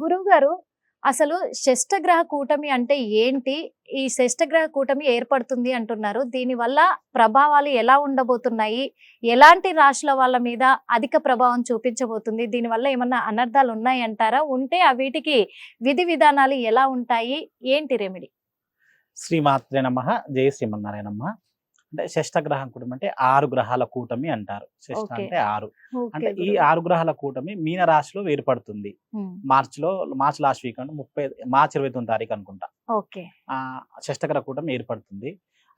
గురువు గారు అసలు షష్టగ్రహ కూటమి అంటే ఏంటి? ఈ షష్టగ్రహ కూటమి ఏర్పడుతుంది అంటున్నారు. దీనివల్ల ప్రభావాలు ఎలా ఉండబోతున్నాయి? ఎలాంటి రాశుల వాళ్ళ మీద అధిక ప్రభావం చూపించబోతుంది? దీనివల్ల ఏమన్నా అనర్థాలు ఉన్నాయంటారా? ఉంటే ఆ వీటికి విధి విధానాలు ఎలా ఉంటాయి? ఏంటి రెమెడీ? శ్రీమాత్రే నమ. జయ శ్రీమన్నారాయణమ్మ. అంటే షష్టగ్రహం కూటమి అంటే ఆరు గ్రహాల కూటమి అంటారు. షష్ట. అంటే ఆరు. అంటే ఈ. ఆరు గ్రహాల కూటమి మీన రాశిలో ఏర్పడుతుంది. ఉమ్, మార్చ్లో మార్చ్ లాస్ట్ వీక్ అంటే ముప్పై మార్చ్ ఇరవై తొమ్మిది తారీఖు అనుకుంటా. ఓకే. ఆ షష్టగ్రహ కూటమి ఏర్పడుతుంది.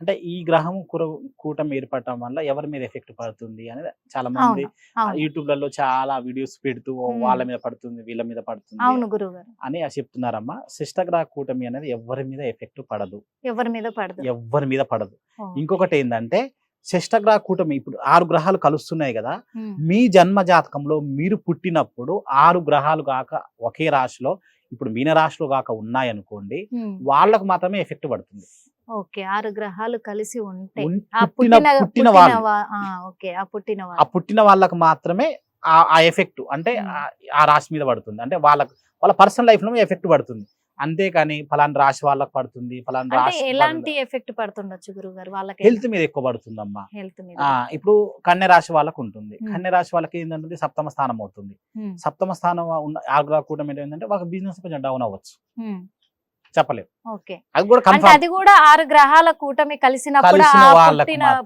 అంటే ఈ గ్రహం కుర- కూటమి ఏర్పడటం వల్ల ఎవరి మీద ఎఫెక్ట్ పడుతుంది అనేది చాలా మంది అవును. యూట్యూబ్లలో చాలా వీడియోస్ పెడుతూ "ఓ, Hmm. వాళ్ళ మీద పడుతుంది వీళ్ళ మీద పడుతుంది అని చెప్తున్నారమ్మా. షష్టగ్రహ కూటమి అనేది ఎవరి మీద ఎఫెక్ట్ పడదు. ఎవరి మీద పడదు. ఎవరి మీద పడదు. ఇంకొకటి ఏంటంటే షష్టగ్రహ కూటమి ఇప్పుడు ఆరు గ్రహాలు కలుస్తున్నాయి కదా మీ జన్మ జాతకంలో మీరు పుట్టినప్పుడు ఆరు గ్రహాలు కాక ఒకే రాశిలో ఇప్పుడు మీన రాశిలో కాక ఉన్నాయనుకోండి వాళ్ళకు మాత్రమే ఎఫెక్ట్ పడుతుంది. ఓకే. ఆరు గ్రహాలు కలిసి ఉంటే ఆ పుట్టిన పుట్టిన పుట్టిన పుట్టిన వాళ్ళు. వా- ఆ, ఓకే. ఆ పుట్టిన ఆ వాళ్ళు పుట్టిన వాళ్ళకు మాత్రమే ఆ ఎఫెక్ట్ అంటే. ఆ- రాశి మీద పడుతుంది. అంటే వాళ్ళకు వాళ్ళ పర్సనల్ లైఫ్లో ఎఫెక్ట్ పడుతుంది. అంతేకాని ఫలానా రాశి వాళ్ళకి పడుతుంది ఫలానా రాశి ఎలాంటి ఎఫెక్ట్ పడుతుండొచ్చు గురువు గారు వాళ్ళకి హెల్త్ మీద ఎక్కువ పడుతుందమ్మా. హెల్త్ మీద. ఆ ఇప్పుడు కన్య రాశి వాళ్ళకు ఉంటుంది. కన్య రాశి వాళ్ళకి ఏంటంటే సప్తమ స్థానం అవుతుంది. సప్తమ స్థానం ఉన్న ఆగ్రహ కూటమి ఏంటంటే వాళ్ళకి బిజినెస్ కొంచెం డౌన్ అవ్వచ్చు. చెప్పలేము అది కూడా కన్ఫర్మ్ అది కూడా ఆరు గ్రహాల కూటమి కలిసినప్పుడు.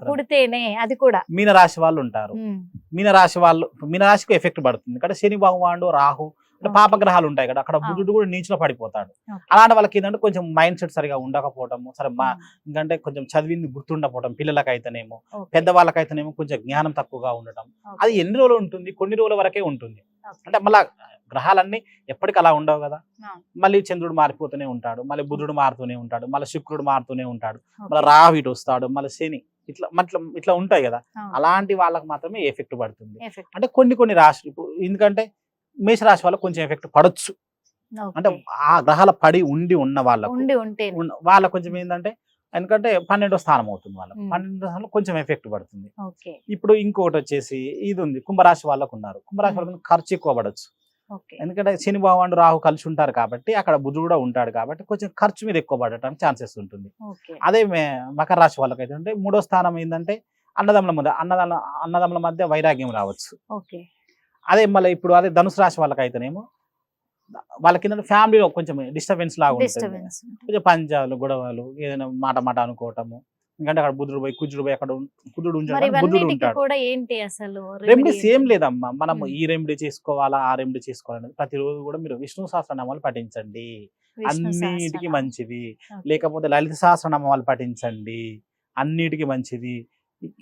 పుడితేనే అది కూడా మీన రాశి వాళ్ళు ఉంటారు ఉమ్, మీన రాశి వాళ్ళు మీన రాశికి ఎఫెక్ట్ పడుతుంది ఇక్కడ శని భగవానుడు రాహు అంటే. పాపగ్రహాలు ఉంటాయి కదా అక్కడ ఆ. బుధుడు కూడా నీచులో పడిపోతాడు. అలాంటి వాళ్ళకి ఏంటంటే కొంచెం మైండ్ సెట్ సరిగా ఉండకపోవటము సరే మా ఎందుకంటే కొంచెం చదివింది గుర్తుండకపోవడం పిల్లలకైతేనేమో. పెద్దవాళ్ళకైతేనేమో కొంచెం జ్ఞానం తక్కువగా ఉండటం. అది ఎన్ని రోజులు ఉంటుంది కొన్ని రోజుల వరకే ఉంటుంది. అంటే మళ్ళా గ్రహాలన్నీ ఎప్పటికీ అలా ఉండవు కదా. మళ్ళీ చంద్రుడు మారిపోతూనే ఉంటాడు మళ్ళీ బుధుడు మారుతూనే ఉంటాడు మళ్ళీ శుక్రుడు మారుతూనే ఉంటాడు. మళ్ళీ రాహు ఇటు వస్తాడు మళ్ళీ శని ఇట్లా ఇట్లా ఇట్లా ఉంటాయి కదా. అలాంటి వాళ్ళకి మాత్రమే ఎఫెక్ట్ పడుతుంది అంటే కొన్ని కొన్ని రాశులు ఇప్పుడు ఎందుకంటే మేషరాశి వాళ్ళకి కొంచెం ఎఫెక్ట్ పడొచ్చు. అంటే ఆ గ్రహాల పడి ఉండి ఉన్న వాళ్ళకు వాళ్ళకు కొంచెం ఏంటంటే ఎందుకంటే పన్నెండో స్థానం అవుతుంది వాళ్ళకి. పన్నెండో స్థానంలో కొంచెం ఎఫెక్ట్ పడుతుంది ఇప్పుడు ఇంకొకటి వచ్చేసి ఇది ఉంది కుంభరాశి వాళ్ళకు ఉన్నారు కుంభరాశి. వాళ్ళకి ఖర్చు ఎక్కువ పడవచ్చు ఎందుకంటే శని భగవానుడు రాహు కలిసి ఉంటారు కాబట్టి అక్కడ బుధుడు కూడా ఉంటాడు కాబట్టి కొంచెం ఖర్చు మీద ఎక్కువ పడటానికి ఛాన్సెస్ ఉంటుంది. అదే మకర రాశి వాళ్ళకి అయితే అంటే మూడో స్థానం ఏంటంటే అన్నదమ్ముల మధ్య అన్నదమ్ముల అన్నదమ్ముల మధ్య వైరాగ్యం రావచ్చు. అదే మళ్ళీ ఇప్పుడు అదే ధనుసు రాశి వాళ్ళకి అయితేనేమో వాళ్ళకి ఏంటంటే ఫ్యామిలీలో కొంచెం డిస్టర్బెన్స్ లాగా ఉంటుంది. కొంచెం పంచాలు గొడవలు ఏదైనా మాట మాట అనుకోవటము. ఎందుకంటే అక్కడ బుద్ధుడు పోయి కుజుడు పోయి అక్కడ కుజుడు బుద్ధుడు ఇవన్నిటికి ఉంటాడు ఏంటి అసలు ఏం ఏంటి? లేదమ్మా మనం. ఈ రెమెడీ చేసుకోవాలా ఆ రెమెడీ చేసుకోవాలని ప్రతిరోజు కూడా మీరు విష్ణు సహస్రనామాలు పఠించండి అన్నిటికీ. మంచివి ఓకే. లేకపోతే లలిత సహస్రనామాలు పఠించండి అన్నిటికీ మంచిది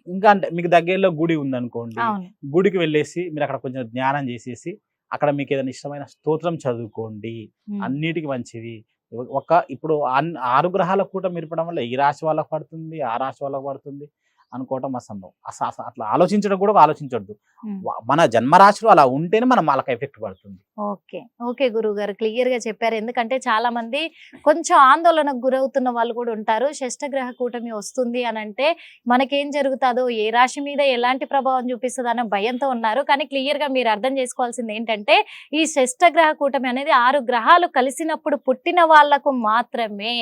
ఇంకా అంటే మీకు దగ్గరలో గుడి ఉందనుకోండి గుడికి వెళ్ళేసి మీరు అక్కడ కొంచెం ధ్యానం చేసేసి అక్కడ మీకు ఏదైనా ఇష్టమైన స్తోత్రం చదువుకోండి. అన్నిటికీ మంచిది ఒక ఇప్పుడు ఆరు గ్రహాల కూట మిరపడం వల్ల ఈ రాశి వాళ్ళకి పడుతుంది ఆ రాశి వాళ్ళకి పడుతుంది అనుకోవటం అసంభవం. అస అస- అట్లా ఆలోచించడం కూడా ఆలోచించొద్దు. మన జన్మరాశిలో అలా ఉంటేనే మనం వాళ్ళకి ఎఫెక్ట్ పడుతుంది. ఓకే. ఓకే గురువు గారు క్లియర్గా చెప్పారు. ఎందుకంటే చాలా మంది కొంచెం ఆందోళనకు గురవుతున్న వాళ్ళు కూడా ఉంటారు. షష్టగ్రహ కూటమి వస్తుంది అని అంటే మనకేం జరుగుతుందో ఏ రాశి మీద ఎలాంటి ప్రభావం చూపిస్తుంది అన్న భయంతో ఉన్నారు. కానీ క్లియర్గా మీరు అర్థం చేసుకోవాల్సింది ఏంటంటే ఈ షష్టగ్రహ కూటమి అనేది ఆరు గ్రహాలు కలిసినప్పుడు పుట్టిన వాళ్ళకు మాత్రమే.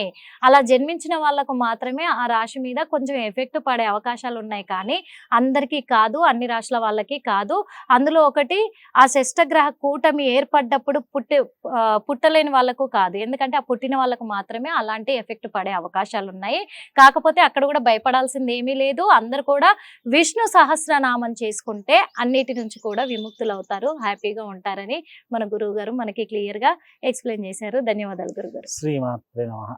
అలా జన్మించిన వాళ్ళకు మాత్రమే ఆ రాశి మీద కొంచెం ఎఫెక్ట్ పడే అవకాశాలు ఉన్నాయి. కానీ అందరికీ కాదు అన్ని రాశుల వాళ్ళకి కాదు. అందులో ఒకటి ఆ షష్టగ్రహ కూటమి ఏర్పడ్డప్పుడు పుట్టి పుట్టలేని వాళ్ళకు కాదు. ఎందుకంటే ఆ పుట్టిన వాళ్ళకు మాత్రమే అలాంటి ఎఫెక్ట్ పడే అవకాశాలు ఉన్నాయి కాకపోతే అక్కడ కూడా భయపడాల్సింది ఏమీ లేదు. అందరు కూడా విష్ణు సహస్రనామం చేసుకుంటే అన్నిటి నుంచి కూడా విముక్తులు అవుతారు హ్యాపీగా ఉంటారని మన గురువు గారు మనకి క్లియర్గా ఎక్స్ప్లెయిన్ చేశారు. ధన్యవాదాలు గురుగారు శ్రీమాత్రే నమ.